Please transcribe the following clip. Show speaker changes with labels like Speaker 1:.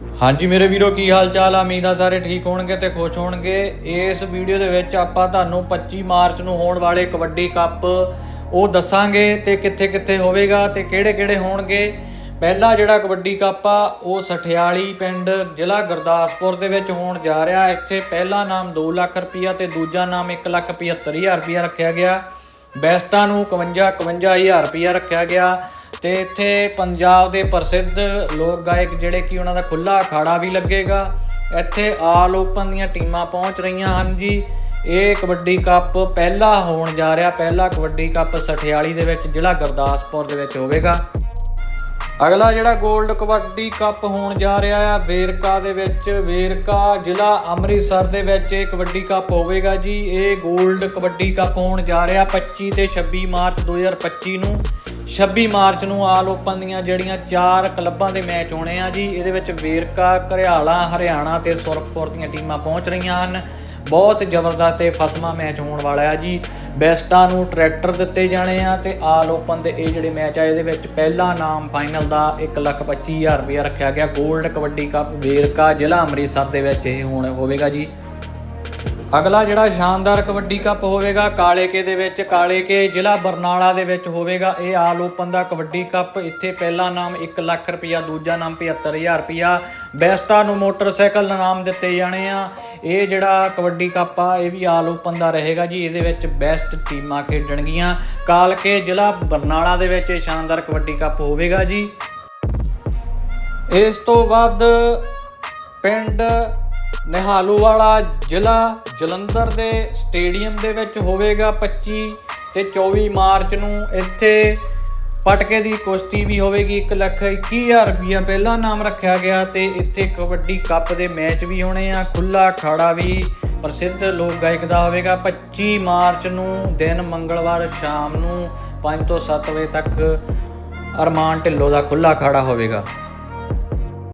Speaker 1: ਹਾਂਜੀ ਮੇਰੇ ਵੀਰੋ, ਕੀ ਹਾਲ ਚਾਲ ਆ? ਉਮੀਦ ਆ ਸਾਰੇ ਠੀਕ ਹੋਣਗੇ ਤੇ ਖੁਸ਼ ਹੋਣਗੇ। ਇਸ ਵੀਡੀਓ ਦੇ ਵਿੱਚ ਆਪਾਂ ਤੁਹਾਨੂੰ 25 ਮਾਰਚ ਨੂੰ ਹੋਣ ਵਾਲੇ ਕਬੱਡੀ ਕੱਪ ਉਹ ਦੱਸਾਂਗੇ ਤੇ ਕਿੱਥੇ ਕਿੱਥੇ ਹੋਵੇਗਾ ਤੇ ਕਿਹੜੇ ਕਿਹੜੇ ਹੋਣਗੇ। ਪਹਿਲਾ ਜਿਹੜਾ ਕਬੱਡੀ ਕੱਪ ਆ, ਉਹ ਸਠਿਆਲੀ ਪਿੰਡ ਜ਼ਿਲ੍ਹਾ ਗੁਰਦਾਸਪੁਰ ਦੇ ਵਿੱਚ ਹੋਣ ਜਾ ਰਿਹਾ। ਇੱਥੇ ਪਹਿਲਾ ਨਾਮ 2 ਲੱਖ ਰੁਪਈਆ ਤੇ ਦੂਜਾ ਨਾਮ 1 ਲੱਖ 75000 ਰੁਪਇਆ ਰੱਖਿਆ ਗਿਆ। ਬੈਸਟਾਂ ਨੂੰ 51 51000 ਰੁਪਈਆ ਰੱਖਿਆ ਗਿਆ। ਤੇ ਇੱਥੇ ਪੰਜਾਬ ਦੇ ਪ੍ਰਸਿੱਧ ਲੋਕ ਗਾਇਕ ਜਿਹੜੇ ਕਿ ਉਹਨਾਂ ਦਾ ਖੁੱਲਾ ਅਖਾੜਾ ਵੀ ਲੱਗੇਗਾ। ਇੱਥੇ ਆਲ ਓਪਨ ਦੀਆਂ ਟੀਮਾਂ ਪਹੁੰਚ ਰਹੀਆਂ ਹਨ ਜੀ। ਇਹ ਕਬੱਡੀ ਕੱਪ ਪਹਿਲਾ ਹੋਣ ਜਾ ਰਿਹਾ, ਪਹਿਲਾ ਕਬੱਡੀ ਕੱਪ ਸਠਿਆਲੀ ਦੇ ਵਿੱਚ, ਜ਼ਿਲ੍ਹਾ ਗੁਰਦਾਸਪੁਰ ਦੇ ਵਿੱਚ ਹੋਵੇਗਾ। ਅਗਲਾ ਜਿਹੜਾ 골ਡ ਕਬੱਡੀ ਕੱਪ ਹੋਣ ਜਾ ਰਿਹਾ ਆ, ਵੇਰਕਾ ਦੇ ਵਿੱਚ, ਵੇਰਕਾ ਜ਼ਿਲ੍ਹਾ ਅੰਮ੍ਰਿਤਸਰ ਦੇ ਵਿੱਚ ਇਹ ਕਬੱਡੀ ਕੱਪ ਹੋਵੇਗਾ ਜੀ। ਇਹ 골ਡ ਕਬੱਡੀ ਕੱਪ ਹੋਣ ਜਾ ਰਿਹਾ 25 ਤੇ 26 ਮਾਰਚ 2025 ਨੂੰ। 26 ਮਾਰਚ ਨੂੰ ਆਲ ਓਪਨ ਦੀਆਂ ਜਿਹੜੀਆਂ ਚਾਰ ਕਲੱਬਾਂ ਦੇ ਮੈਚ ਹੋਣੇ ਆ ਜੀ, ਇਹਦੇ ਵਿੱਚ ਵੇਰਕਾ, ਘਰਿਆਲਾ, ਹਰਿਆਣਾ ਤੇ ਸੁਰਖਪੁਰ ਦੀਆਂ ਟੀਮਾਂ ਪਹੁੰਚ ਰਹੀਆਂ ਹਨ। ਬਹੁਤ ਜ਼ਬਰਦਸਤ ਤੇ ਫਸਮਾ ਮੈਚ ਹੋਣ ਵਾਲਾ ਆ ਜੀ। ਬੈਸਟਾਂ ਨੂੰ ਟਰੈਕਟਰ ਦਿੱਤੇ ਜਾਣੇ ਆ ਤੇ ਆਲ ਓਪਨ ਦੇ ਇਹ ਜਿਹੜੇ ਮੈਚ ਆ, ਇਹਦੇ ਵਿੱਚ ਪਹਿਲਾ ਨਾਮ ਫਾਈਨਲ ਦਾ 125000 ਰੁਪਏ ਰੱਖਿਆ ਗਿਆ। 골ਡ ਕਬੱਡੀ ਕੱਪ ਵੇਰਕਾ ਜ਼ਿਲ੍ਹਾ ਅੰਮ੍ਰਿਤਸਰ ਦੇ ਵਿੱਚ ਇਹ ਹੋਣ ਹੋਵੇਗਾ ਜੀ। ਅਗਲਾ ਜਿਹੜਾ ਸ਼ਾਨਦਾਰ ਕਬੱਡੀ ਕੱਪ ਹੋਵੇਗਾ ਕਾਲੇਕੇ ਦੇ ਵਿੱਚ ਕਾਲੇਕੇ ਜ਼ਿਲ੍ਹਾ ਬਰਨਾਲਾ ਦੇ ਵਿੱਚ ਹੋਵੇਗਾ। ਇਹ ਆਲ ਓਪਨ ਦਾ ਕਬੱਡੀ ਕੱਪ, ਇੱਥੇ ਪਹਿਲਾ ਨਾਮ 1 ਲੱਖ ਰੁਪਇਆ ਦੂਜਾ ਨਾਮ 75000 ਰੁਪਇਆ ਬੈਸਟਾਂ ਨੂੰ ਮੋਟਰਸਾਈਕਲ ਇਨਾਮ ਦਿੱਤੇ ਜਾਣੇ ਆ। ਇਹ ਜਿਹੜਾ ਕਬੱਡੀ ਕੱਪ ਆ, ਇਹ ਵੀ ਆਲ ਓਪਨ ਦਾ ਰਹੇਗਾ ਜੀ। ਇਹਦੇ ਵਿੱਚ ਬੈਸਟ ਟੀਮਾਂ ਖੇਡਣਗੀਆਂ। ਕਾਲਕੇ ਜ਼ਿਲ੍ਹਾ ਬਰਨਾਲਾ ਦੇ ਵਿੱਚ ਇਹ ਸ਼ਾਨਦਾਰ ਕਬੱਡੀ ਕੱਪ ਹੋਵੇਗਾ ਜੀ। ਇਸ ਤੋਂ ਬਾਅਦ ਪਿੰਡ ਨਿਹਾਲੂ ਵਾਲਾ ਜ਼ਿਲ੍ਹਾ ਜਲੰਧਰ ਦੇ ਸਟੇਡੀਅਮ ਦੇ ਵਿੱਚ ਹੋਵੇਗਾ 25 ਤੇ 24 ਮਾਰਚ ਨੂੰ ਇੱਥੇ ਪਟਕੇ ਦੀ ਕੁਸ਼ਤੀ ਵੀ ਹੋਵੇਗੀ। 1 ਲੱਖ 21000 ਰੁਪਇਆ ਪਹਿਲਾ ਨਾਮ ਰੱਖਿਆ ਗਿਆ ਤੇ ਇੱਥੇ ਕਬੱਡੀ ਕੱਪ ਦੇ ਮੈਚ ਵੀ ਹੋਣੇ ਆ। ਖੁੱਲਾ ਖਾੜਾ ਵੀ ਪ੍ਰਸਿੱਧ ਲੋਕ ਗਾਇਕ ਦਾ ਹੋਵੇਗਾ। 25 ਮਾਰਚ ਨੂੰ ਦਿਨ ਮੰਗਲਵਾਰ ਸ਼ਾਮ ਨੂੰ 5 ਤੋਂ 7 ਵਜੇ ਤੱਕ ਅਰਮਾਨ ਢਿੱਲੋਂ ਦਾ ਖੁੱਲਾ ਖਾੜਾ ਹੋਵੇਗਾ।